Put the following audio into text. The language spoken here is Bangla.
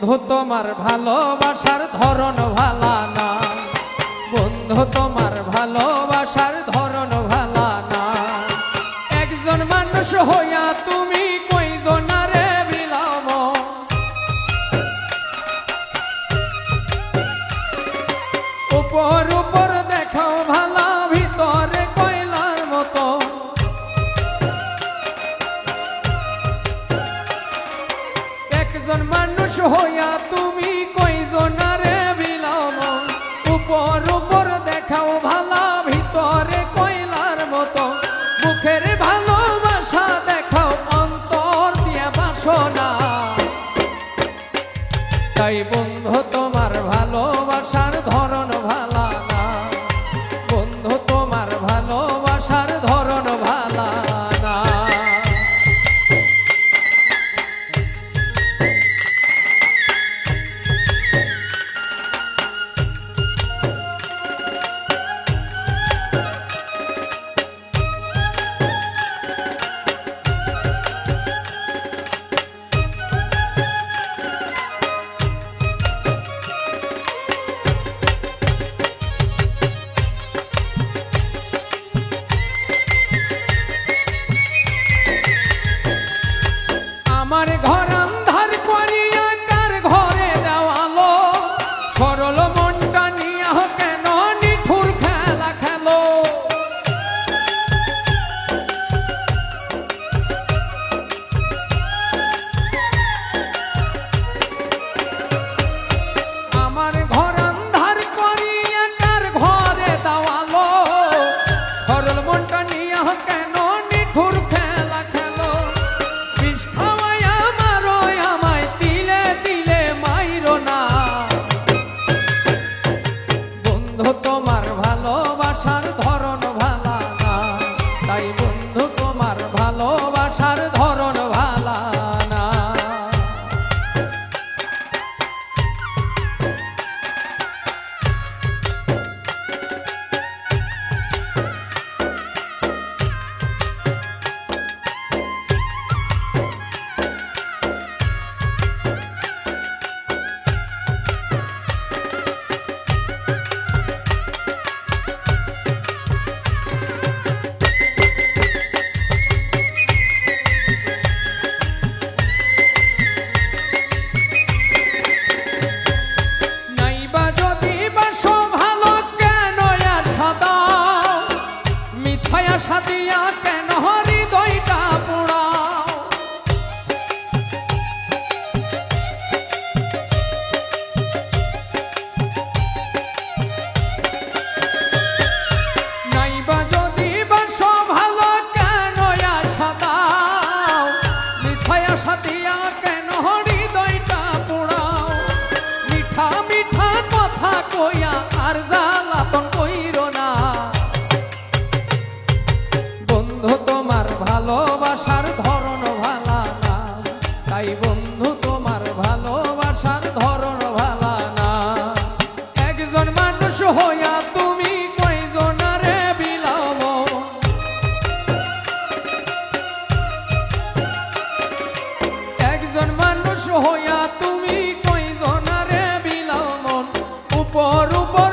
বন্ধু তোমার ভালোবাসার ধরন ভালা না। বন্ধু তোমার ভালোবাসার ধরন ভালা না। একজন মানুষ হইয়া তুমি কইজনারে বিলাম। উপর উপর দেখাও ভালা, ভিতরে মতো। একজন মানুষ হইয়া তুমি কইজনারে বিলাম। উপর উপর দেখাও ভালা, ভিতরে কয়লার মতো। মুখের ভালোবাসা দেখাও, অন্তর দিয়া বাসনা। তাই বন্ধু Por মিছায় সাদিয়া দিয়া কেন হৃদয়টা ভালোবাসার ধরন ভালা না। তাই বন্ধু, তোমার ভালোবাসার ধরন ভালা না। একজন মানুষ হইয়া তুমি কয়জনারে বিলাম একজন মানুষ হইয়া তুমি কয়জনারে বিলাম উপর উপর